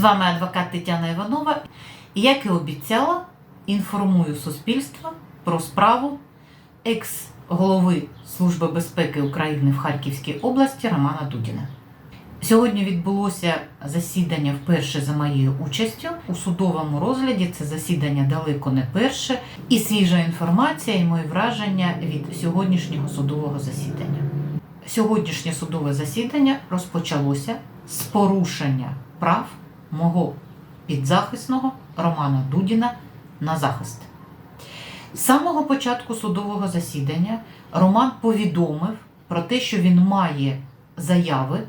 вами адвокат Тетяна Іванова. І як і обіцяла, інформую суспільство про справу екс-голови Служби безпеки України в Харківській області Романа Дудіна. Сьогодні відбулося засідання вперше за моєю участю у судовому розгляді. Це засідання далеко не перше, і свіжа інформація і мої враження від сьогоднішнього судового засідання. Сьогоднішнє судове засідання розпочалося з порушення прав мого підзахисного Романа Дудіна на захист. З самого початку судового засідання Роман повідомив про те, що він має заяви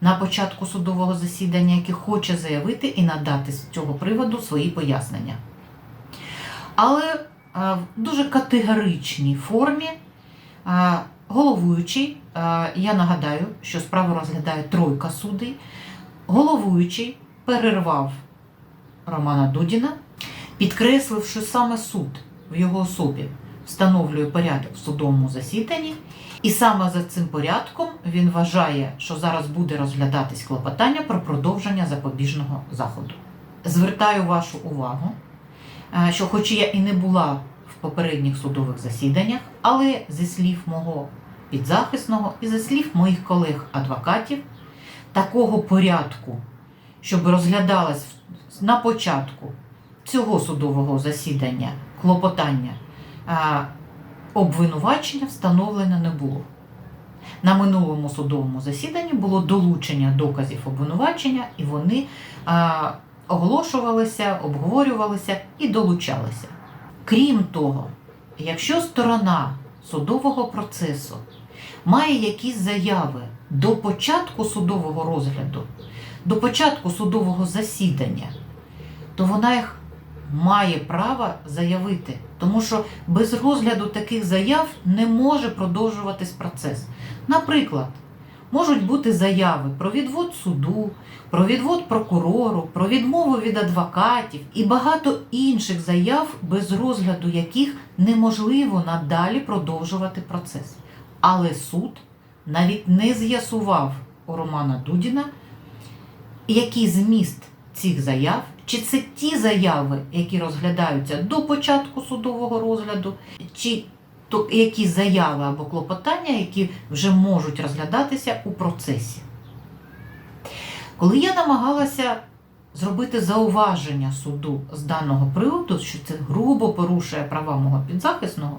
на початку судового засідання, які хоче заявити і надати з цього приводу свої пояснення. Але е, в дуже категоричній формі е, головуючий, е, я нагадаю, що справу розглядає тройка судей, головуючий перервав Романа Дудіна, підкресливши саме суд в його особі встановлює порядок в судовому засіданні, і саме за цим порядком він вважає, що зараз буде розглядатись клопотання про продовження запобіжного заходу. Звертаю вашу увагу, е, що, хоч я і не була в попередніх судових засіданнях, але зі слів мого підзахисного і зі слів моїх колег-адвокатів, такого порядку, щоб розглядалось на початку цього судового засідання клопотання обвинувачення встановлено не було. На минулому судовому засіданні було долучення доказів обвинувачення, і вони оголошувалися, обговорювалися і долучалися. Крім того, якщо сторона судового процесу має якісь заяви до початку судового розгляду, до початку судового засідання, то вона їх має право заявити, тому що без розгляду таких заяв не може продовжуватись процес. Наприклад, можуть бути заяви про відвод суду, про відвод прокурору, про відмову від адвокатів і багато інших заяв, без розгляду яких неможливо надалі продовжувати процес. Але суд навіть не з'ясував у Романа Дудіна, який зміст цих заяв, чи це ті заяви, які розглядаються до початку судового розгляду, чи то які заяви або клопотання, які вже можуть розглядатися у процесі. Коли я намагалася зробити зауваження суду з даного приводу, що це грубо порушує права мого підзахисного,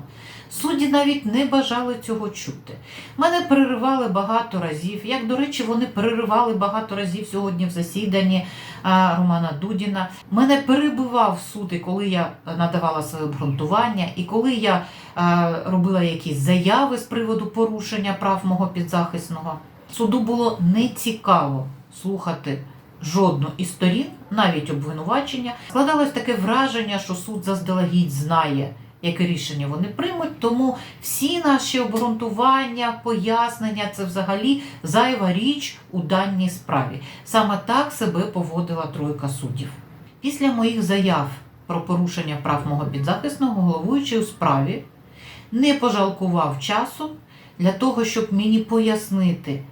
судді навіть не бажали цього чути. Мене переривали багато разів. Як, до речі, вони переривали багато разів сьогодні в засіданні Романа Дудіна. Мене перебивав суд, і коли я надавала своє обґрунтування, і коли я робила якісь заяви з приводу порушення прав мого підзахисного. Суду було нецікаво слухати жодну із сторін, навіть обвинувачення. Складалось таке враження, що суд заздалегідь знає, яке рішення вони приймуть, тому всі наші обґрунтування, пояснення це взагалі зайва річ у даній справі. Саме так себе поводила тройка суддів. Після моїх заяв про порушення прав мого підзахисного головуючий у справі не пожалкував часу для того, щоб мені пояснити,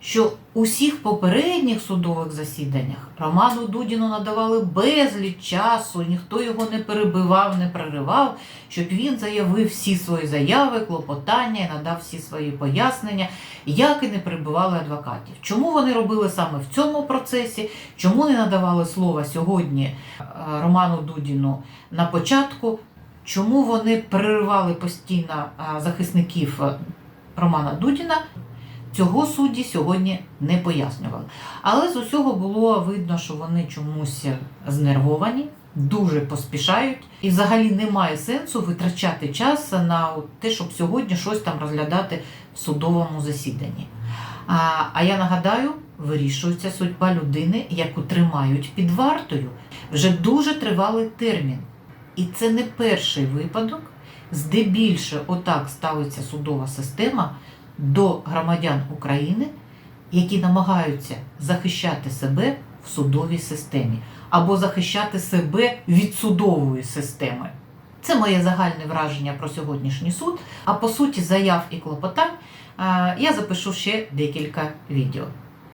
що у всіх попередніх судових засіданнях Роману Дудіну надавали безліч часу, ніхто його не перебивав, не переривав, щоб він заявив всі свої заяви, клопотання і надав всі свої пояснення, як і не перебивали адвокатів. Чому вони робили саме в цьому процесі? Чому не надавали слова сьогодні е, Роману Дудіну на початку? Чому вони переривали постійно е, захисників е, Романа Дудіна? Цього судді сьогодні не пояснювали. Але з усього було видно, що вони чомусь знервовані, дуже поспішають, і взагалі немає сенсу витрачати час на те, щоб сьогодні щось там розглядати в судовому засіданні. А, а я нагадаю, вирішується судьба людини, яку тримають під вартою. Вже дуже тривалий термін. І це не перший випадок, здебільше отак ставиться судова система до громадян України, які намагаються захищати себе в судовій системі або захищати себе від судової системи. Це моє загальне враження про сьогоднішній суд. А по суті, заяв і клопотань е, я запишу ще декілька відео.